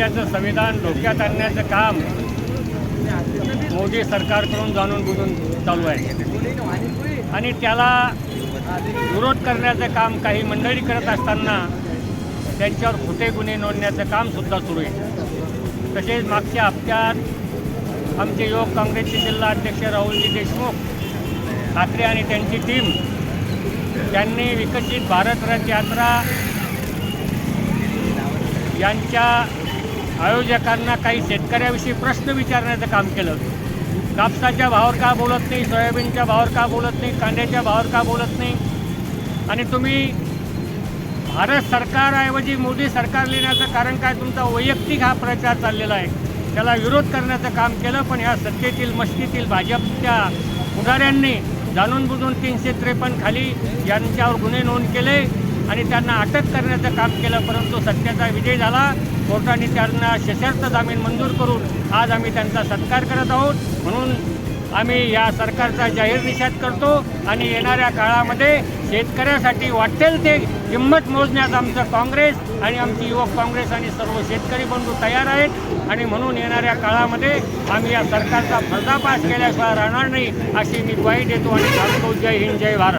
राज्याचं संविधान धोक्यात आणण्याचं काम मोदी सरकारकडून जाणून बुजून चालू आहे. आणि त्याला विरोध करण्याचं काम काही मंडळी करत असताना त्यांच्यावर खोटे गुन्हे नोंदण्याचं कामसुद्धा सुरू आहे. तसेच मागच्या हप्त्यात आमचे युवक काँग्रेसचे जिल्हा अध्यक्ष राहुलजी देशमुख ठाकरे आणि त्यांची टीम त्यांनी विकसित भारत रथ यात्रा यांच्या आयोजकांना काही शेतकऱ्याविषयी प्रश्न विचारण्याचं काम केलं. कापसाच्या भावावर का बोलत नाही सोयाबीनच्या भावावर का बोलत नाही कांद्याच्या भावावर का बोलत नाही? आणि तुम्ही भारत सरकारऐवजी मोदी सरकार लिहिण्याचं कारण काय? तुमचा वैयक्तिक हा प्रचार चाललेला आहे. त्याला विरोध करण्याचं काम केलं पण ह्या सत्तेतील मस्तीतील भाजपच्या पुढाऱ्यांनी जाणून बुजून तीनशे त्रेपन्न खाली यांच्यावर गुन्हे नोंद केले आणि त्यांना अटक करण्याचं काम केलं परंतु सत्याचा विजय झाला. कोर्टाने त्यांना सशर्त जामीन मंजूर करून आज आम्ही त्यांचा सत्कार करत आहोत. म्हणून आम्ही या सरकारचा जाहीर निषेध करतो आणि येणाऱ्या काळामध्ये शेतकऱ्यासाठी वाटेल ते किंमत मोजण्यात आमचं काँग्रेस आणि आमची युवक काँग्रेस आणि सर्व शेतकरी बंधू तयार आहेत. आणि म्हणून येणाऱ्या काळामध्ये आम्ही या सरकारचा पर्दाफाश केल्याशिवाय राहणार नाही अशी मी ग्वाही देतो आणि सांगतो. जय हिंद जय भारत.